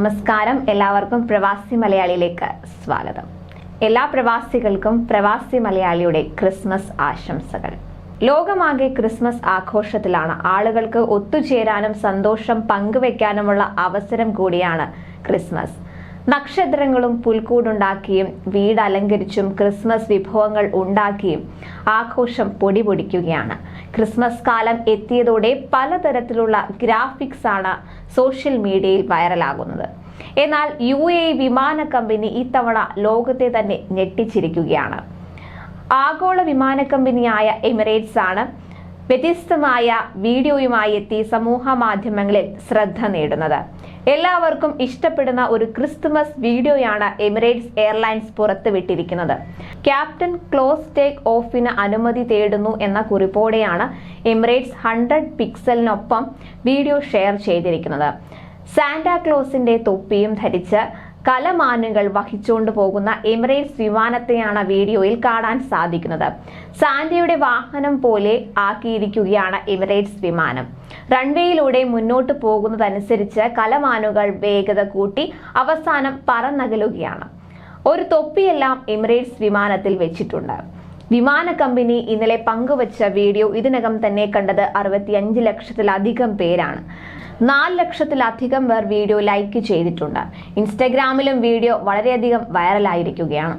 നമസ്കാരം. എല്ലാവർക്കും പ്രവാസി മലയാളിയിലേക്ക് സ്വാഗതം. എല്ലാ പ്രവാസികൾക്കും പ്രവാസി മലയാളിയുടെ ക്രിസ്മസ് ആശംസകൾ. ലോകമാകെ ക്രിസ്മസ് ആഘോഷത്തിലാണ് ആളുകൾക്ക് ഒത്തുചേരാനും സന്തോഷം പങ്കുവെക്കാനുമുള്ള അവസരം കൂടിയാണ് ക്രിസ്മസ്. നക്ഷത്രങ്ങളും പുൽക്കൂടുണ്ടാക്കിയും വീട് അലങ്കരിച്ചും ക്രിസ്മസ് വിഭവങ്ങൾ ഉണ്ടാക്കിയും ആഘോഷം പൊടിപൊടിക്കുകയാണ് ക്രിസ്മസ് കാലം എത്തിയതോടെ പലതരത്തിലുള്ള ഗ്രാഫിക്സ് ആണ് സോഷ്യൽ മീഡിയയിൽ വൈറലാകുന്നത്. എന്നാൽ യു എ വിമാന കമ്പനി ഇത്തവണ ലോകത്തെ തന്നെ ഞെട്ടിച്ചിരിക്കുകയാണ്. ആഗോള വിമാന കമ്പനിയായ എമിറേറ്റ്സ് ആണ് വ്യത്യസ്തമായ വീഡിയോയുമായി എത്തി സമൂഹ മാധ്യമങ്ങളിൽ ശ്രദ്ധ നേടുന്നത്. എല്ലാവർക്കും ഇഷ്ടപ്പെടുന്ന ഒരു ക്രിസ്തുമസ് വീഡിയോയാണ് എമിറേറ്റ്സ് എയർലൈൻസ് പുറത്തുവിട്ടിരിക്കുന്നത്. ക്യാപ്റ്റൻ ക്ലോസ് ടേക്ക് ഓഫിന് അനുമതി തേടുന്നു എന്ന കുറിപ്പോടെയാണ് എമിറേറ്റ്സ് ഹൺഡ്രഡ് പിക്സലിനൊപ്പം വീഡിയോ ഷെയർ ചെയ്തിരിക്കുന്നത്. സാന്റാക്ലോസിന്റെ തൊപ്പിയും ധരിച്ച് കലമാനുകൾ വഹിച്ചുകൊണ്ട് പോകുന്ന എമിറേറ്റ്സ് വിമാനത്തെയാണ് വീഡിയോയിൽ കാണാൻ സാധിക്കുന്നത്. സാന്റയുടെ വാഹനം പോലെ ആക്കിയിരിക്കുകയാണ് എമിറേറ്റ്സ് വിമാനം. റൺവേയിലൂടെ മുന്നോട്ട് പോകുന്നതനുസരിച്ച് കലമാനുകൾ വേഗത കൂട്ടി അവസാനം പറന്നകലുകയാണ്. ഒരു തൊപ്പിയെല്ലാം എമിറേറ്റ്സ് വിമാനത്തിൽ വെച്ചിട്ടുണ്ട്. വിമാന കമ്പനി ഇന്നലെ പങ്കുവച്ച വീഡിയോ ഇതിനകം തന്നെ കണ്ടത് അറുപത്തിയഞ്ച് ലക്ഷത്തിലധികം പേരാണ്. നാല് ലക്ഷത്തിലധികം പേർ വീഡിയോ ലൈക്ക് ചെയ്തിട്ടുണ്ട്. ഇൻസ്റ്റഗ്രാമിലും വീഡിയോ വളരെയധികം വൈറലായിരിക്കുകയാണ്.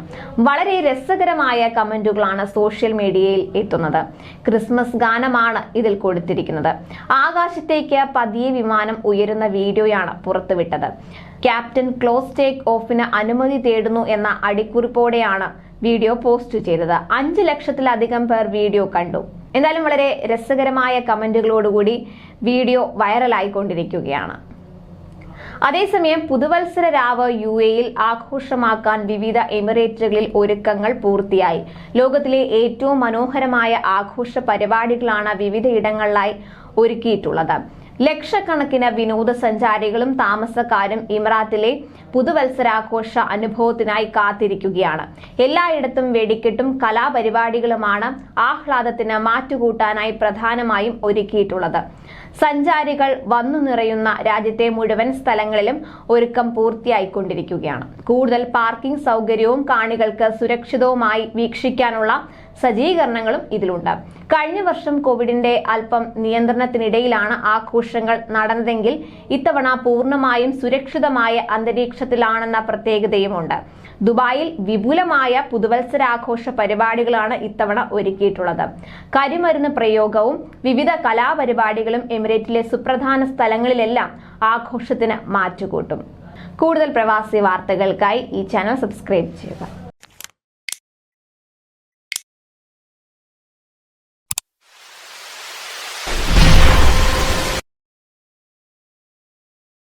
വളരെ രസകരമായ കമന്റുകളാണ് സോഷ്യൽ മീഡിയയിൽ എത്തുന്നത്. ക്രിസ്മസ് ഗാനമാണ് ഇതിൽ കൊടുത്തിരിക്കുന്നത്. ആകാശത്തേക്ക് പതിയെ വിമാനം ഉയരുന്ന വീഡിയോയാണ് പുറത്തുവിട്ടത്. ക്യാപ്റ്റൻ ക്ലോസ് ടേക്ക് ഓഫിന് അനുമതി തേടുന്നു എന്ന അടിക്കുറിപ്പോടെയാണ് വീഡിയോ പോസ്റ്റ് ചെയ്തത്. അഞ്ച് ലക്ഷത്തിലധികം പേർ വീഡിയോ കണ്ടു. എന്തായാലും വളരെ രസകരമായ കമന്റുകളോടുകൂടി വീഡിയോ വൈറലായിക്കൊണ്ടിരിക്കുകയാണ്. അതേസമയം പുതുവത്സര രാവ് യു എയിൽ ആഘോഷമാക്കാൻ വിവിധ എമിറേറ്റുകളിൽ ഒരുക്കങ്ങൾ പൂർത്തിയായി. ലോകത്തിലെ ഏറ്റവും മനോഹരമായ ആഘോഷ പരിപാടികളാണ് വിവിധയിടങ്ങളിലായി ഒരുക്കിയിട്ടുള്ളത്. ലക്ഷക്കണക്കിന് വിനോദസഞ്ചാരികളും താമസക്കാരും ഇമറാത്തിലെ പുതുവത്സരാഘോഷ അനുഭവത്തിനായി കാത്തിരിക്കുകയാണ്. എല്ലായിടത്തും വെടിക്കെട്ടും കലാപരിപാടികളുമാണ് ആഹ്ലാദത്തിന് മാറ്റുകൂട്ടാനായി പ്രധാനമായും ഒരുക്കിയിട്ടുള്ളത്. സഞ്ചാരികൾ വന്നു നിറയുന്ന രാജ്യത്തെ മുഴുവൻ സ്ഥലങ്ങളിലും ഒരുക്കം പൂർത്തിയായിക്കൊണ്ടിരിക്കുകയാണ്. കൂടുതൽ പാർക്കിംഗ് സൗകര്യവും കാണികൾക്ക് സുരക്ഷിതവുമായി വീക്ഷിക്കാനുള്ള സജ്ജീകരണങ്ങളും ഇതിലുണ്ട്. കഴിഞ്ഞ വർഷം കോവിഡിന്റെ അല്പം നിയന്ത്രണത്തിനിടയിലാണ് ആഘോഷങ്ങൾ നടന്നതെങ്കിൽ ഇത്തവണ പൂർണമായും സുരക്ഷിതമായ അന്തരീക്ഷത്തിലാണെന്ന പ്രത്യേകതയുമുണ്ട്. ദുബായിൽ വിപുലമായ പുതുവത്സരാഘോഷ പരിപാടികളാണ് ഇത്തവണ ഒരുക്കിയിട്ടുള്ളത്. കരിമരുന്ന് പ്രയോഗവും വിവിധ കലാപരിപാടികളും എമിറേറ്റിലെ സുപ്രധാന സ്ഥലങ്ങളിലെല്ലാം ആഘോഷത്തിന് മാറ്റുകൂട്ടും. കൂടുതൽ പ്രവാസി വാർത്തകൾക്കായി ഈ ചാനൽ സബ്സ്ക്രൈബ് ചെയ്യുക.